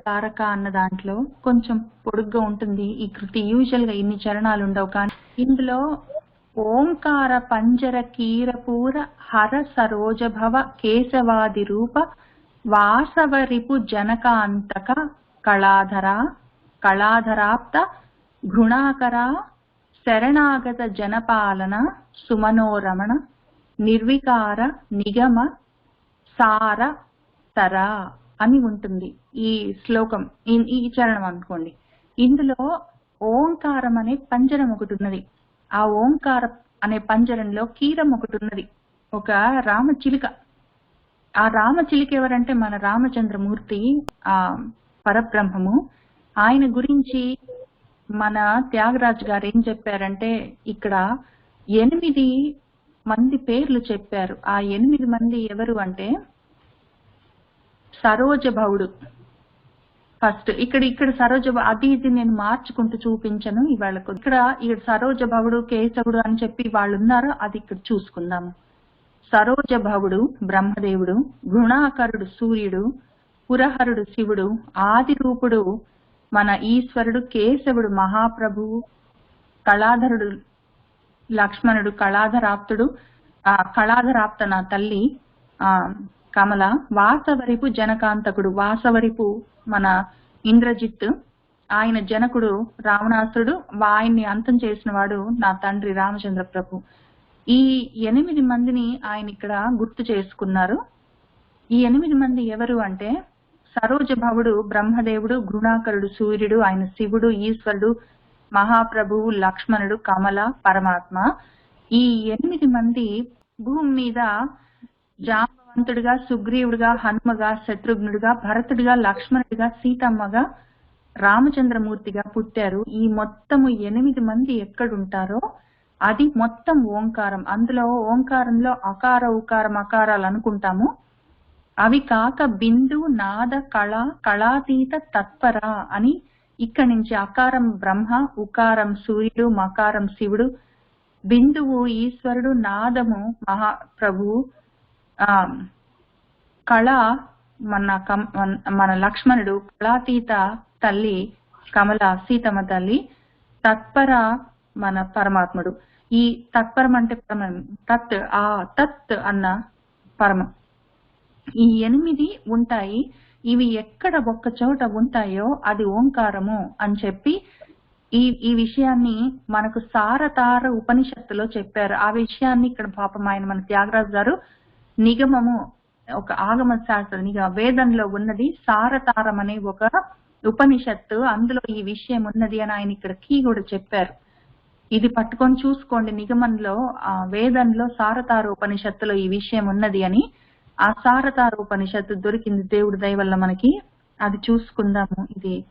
కారక అన్న దాంట్లో కొంచెం పొడుగ్గా ఉంటుంది ఈ కృతి. యూజువల్గా ఇన్ని చరణాలు ఉండవు కానీ ఇందులో ఓంకార పంజర కీరపూర హర సరోజభవ కేశవాది రూప వాసవరిపు జనకాంతక కళాధర కళాధరాప్త ఘృణాకర శరణాగత జనపాలన సుమనోరమణ నిర్వికార నిగమ సార తర అని ఉంటుంది ఈ శ్లోకం ఈ- ఈ చరణం అనుకోండి. ఇందులో ఓంకారం అనే పంజరం ఒకటి ఉన్నది. ఆ ఓంకార అనే పంజరంలో కీరం ఒకటి ఉన్నది. ఒక రామచిలుక ఆ రామచిలుక ఎవరంటే మన రామచంద్రమూర్తి ఆ పరబ్రహ్మము. ఆయన గురించి మన త్యాగరాజు గారు ఏం చెప్పారంటే ఇక్కడ ఎనిమిది మంది పేర్లు చెప్పారు. ఆ ఎనిమిది మంది ఎవరు అంటే సరోజ భవుడు ఫస్ట్ ఇక్కడ ఇక్కడ సరోజ అది ఇది నేను మార్చుకుంటూ చూపించను ఇవాళకు ఇక్కడ ఇక్కడ సరోజ భవుడు కేశవుడు అని చెప్పి వాళ్ళు ఉన్నారు అది ఇక్కడ చూసుకుందాము. సరోజ భవుడు బ్రహ్మదేవుడు గుణాకరుడు సూర్యుడు పురహరుడు శివుడు ఆది రూపుడు మన ఈశ్వరుడు కేశవుడు మహాప్రభువు కళాధరుడు లక్ష్మణుడు కళాధరాప్తుడు ఆ కళాధరాప్త నా తల్లి ఆ కమల వాసవరిపు జనకాంతకుడు. వాసవరిపు మన ఇంద్రజిత్. ఆయన జనకుడు రావణాసురుడు. ఆయన్ని అంతం చేసిన వాడు నా తండ్రి రామచంద్ర ప్రభు. ఈ ఎనిమిది మందిని ఆయన ఇక్కడ గుర్తు చేసుకున్నారు. ఈ ఎనిమిది మంది ఎవరు అంటే సరోజ భవుడు బ్రహ్మదేవుడు గుణాకరుడు సూర్యుడు ఆయన శివుడు ఈశ్వరుడు మహాప్రభువు లక్ష్మణుడు కమల పరమాత్మ. ఈ ఎనిమిది మంది భూమి మీద జాంబవంతుడిగా సుగ్రీవుడిగా హనుమగా శత్రుఘ్నుడిగా భరతుడిగా లక్ష్మణుడిగా సీతమ్మగా రామచంద్రమూర్తిగా పుట్టారు. ఈ మొత్తము ఎనిమిది మంది ఎక్కడుంటారో అది మొత్తం ఓంకారం. అందులో ఓంకారంలో అకార ఉకారం అకారాలు అనుకుంటాము. అవి కాక బిందు నాద కళ కళాతీత తత్పర అని ఇక్కడి నుంచి అకారం బ్రహ్మ ఉకారం సూర్యుడు మకారం శివుడు బిందువు ఈశ్వరుడు నాదము మహాప్రభువు కళ మన కం- మన- మన లక్ష్మణుడు కళాతీత తల్లి కమల సీతమ్మ తల్లి తత్పర మన పరమాత్ముడు. ఈ తత్పరం అంటే పరమం. తత్ ఆ తత్ అన్న పరమం. ఈ ఎనిమిది ఉంటాయి. ఇవి ఎక్కడ ఒక్క చోట ఉంటాయో అది ఓంకారము అని చెప్పి ఈ ఈ విషయాన్ని మనకు సారతార ఉపనిషత్తులో చెప్పారు. ఆ విషయాన్ని ఇక్కడ పాపం ఆయన మన త్యాగరాజు గారు నిగమము ఒక ఆగమ శాస్త్ర వేదంలో ఉన్నది. సారతారం అనే ఒక ఉపనిషత్తు అందులో ఈ విషయం ఉన్నది అని ఆయన ఇక్కడ కీ కూడా చెప్పారు. ఇది పట్టుకొని చూసుకోండి నిగమంలో ఆ వేదంలో సారతార ఉపనిషత్తులో ఈ విషయం ఉన్నది అని. ఆ సారతార ఉపనిషత్తు దొరికింది దేవుడి దయ వల్ల మనకి. అది చూసుకుందాము. ఇది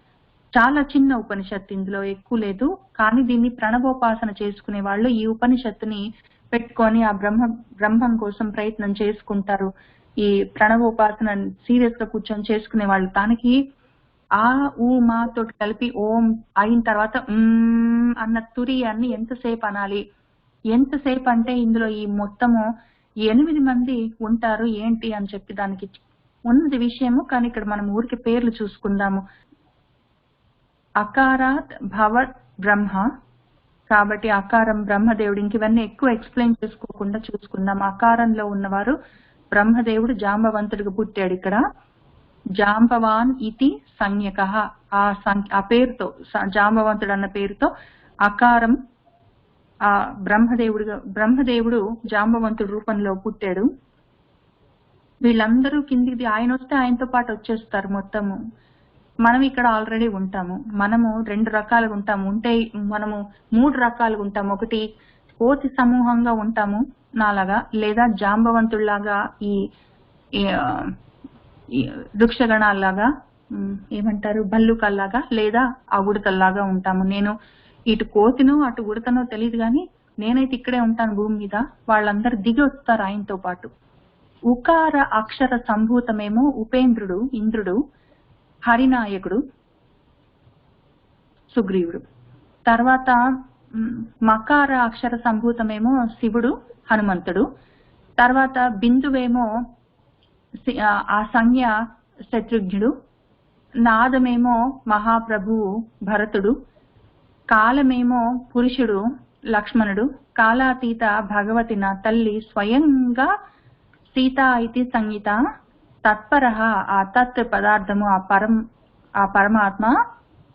చాలా చిన్న ఉపనిషత్తు ఇందులో ఎక్కువ లేదు. కానీ దీన్ని ప్రణవోపాసన చేసుకునే వాళ్ళు ఈ ఉపనిషత్తుని పెట్టుకొని ఆ బ్రహ్మ బ్రహ్మం కోసం ప్రయత్నం చేసుకుంటారు. ఈ ప్రణవోపాసన సీరియస్గా కూర్చొని చేసుకునే వాళ్ళు. దానికి ఆ ఊ మా తోటి కలిపి ఓం అయిన తర్వాత ఉమ్ అన్న తురి అన్ని ఎంతసేపు అనాలి? ఎంతసేపు అంటే ఇందులో ఈ మొత్తము ఎనిమిది మంది ఉంటారు ఏంటి అని చెప్పి దానికి ఉన్నది విషయము. కానీ ఇక్కడ మనం ఊరికి పేర్లు చూసుకుందాము. అకారాత్ భవత్ బ్రహ్మ కాబట్టి అకారం బ్రహ్మదేవుడు. ఇంక ఇవన్నీ ఎక్కువ ఎక్స్ప్లెయిన్ చేసుకోకుండా చూసుకుందాం. అకారంలో ఉన్నవారు బ్రహ్మదేవుడు జాంబవంతుడిగా పుట్టాడు ఇక్కడ. జాంబవాన్ ఇతి సంజ్ఞక. ఆ సం- ఆ పేరుతో జాంబవంతుడు అన్న పేరుతో అకారం ఆ బ్రహ్మదేవుడు బ్రహ్మదేవుడు జాంబవంతుడు రూపంలో పుట్టాడు. వీళ్ళందరూ కిందికి ఆయన వస్తే ఆయనతో పాటు వచ్చేస్తారు మొత్తము. మనం ఇక్కడ ఆల్రెడీ ఉంటాము. మనము రెండు రకాలుగా ఉంటాము. ఉంటే మనము మూడు రకాలుగా ఉంటాము. ఒకటి కోతి సమూహంగా ఉంటాము నాలాగా లేదా జాంబవంతుల్లాగా ఈ వృక్షగణాల్లాగా ఏమంటారు భల్లుకల్లాగా లేదా ఆ ఉడతల్లాగా ఉంటాము. నేను ఇటు కోతిను అటు ఉడతనో తెలియదు కానీ నేనైతే ఇక్కడే ఉంటాను భూమి మీద. వాళ్ళందరూ దిగి వస్తారు ఆయనతో పాటు. ఉకార అక్షర సంభూతమేమో ఉపేంద్రుడు ఇంద్రుడు. హరినాయకుడు సుగ్రీవుడు. తర్వాత మకార అక్షర సంభూతమేమో శివుడు హనుమంతుడు. తర్వాత బిందువేమో ఆ- సంజ్ఞ శత్రుఘ్నుడు. నాదమేమో మహాప్రభువు భరతుడు. కాలమేమో పురుషుడు లక్ష్మణుడు. కాలాతీత భగవతి నా తల్లి స్వయంగా సీత ఇతి సంగీత తత్పర ఆ తత్ పదార్థము ఆ పరం ఆ పరమాత్మ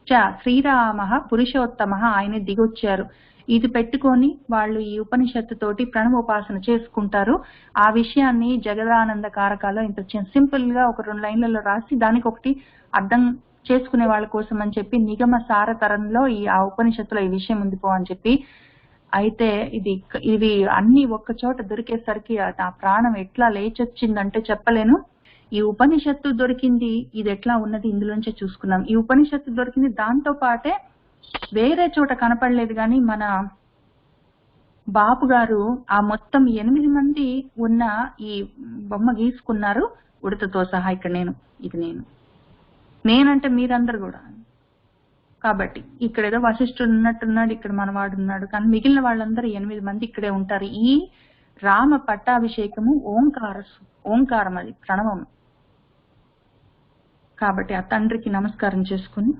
చ శ్రీరామ పురుషోత్తమ ఆయన దిగొచ్చారు. ఇది పెట్టుకొని వాళ్ళు ఈ ఉపనిషత్తు తోటి ప్రణవోపాసన చేసుకుంటారు. ఆ విషయాన్ని జగదానంద కారకాలో ఇంత సింపుల్గా ఒక రెండు లైన్లలో రాసి దానికి ఒకటి అర్థం చేసుకునే వాళ్ళ కోసం అని చెప్పి నిగమ సారతరంలో ఈ ఆ ఉపనిషత్తులో ఈ విషయం ఉంది పో అని చెప్పి. అయితే ఇది ఇవి అన్ని ఒక్క చోట దొరికేసరికి నా ప్రాణం ఎట్లా లేచొచ్చిందంటే చెప్పలేను. ఈ ఉపనిషత్తు దొరికింది ఇది ఎట్లా ఉన్నది ఇందులోంచే చూసుకున్నాం. ఈ ఉపనిషత్తు దొరికింది దాంతో పాటే వేరే చోట కనపడలేదు కానీ మన బాపు గారు ఆ మొత్తం ఎనిమిది మంది ఉన్న ఈ బొమ్మ గీసుకున్నారు ఉడతతో సహా ఇక్కడ నేను ఇది నేను. నేనంటే మీరందరు కూడా. కాబట్టి ఇక్కడ ఏదో వశిష్ఠుడు ఉన్నట్టున్నాడు ఇక్కడ మనవాడు ఉన్నాడు కానీ మిగిలిన వాళ్ళందరూ ఎనిమిది మంది ఇక్కడే ఉంటారు. ఈ రామ పట్టాభిషేకము ఓంకార ఓంకారం అది ప్రణవం కాబట్టి ఆ తండ్రికి నమస్కారం చేసుకుని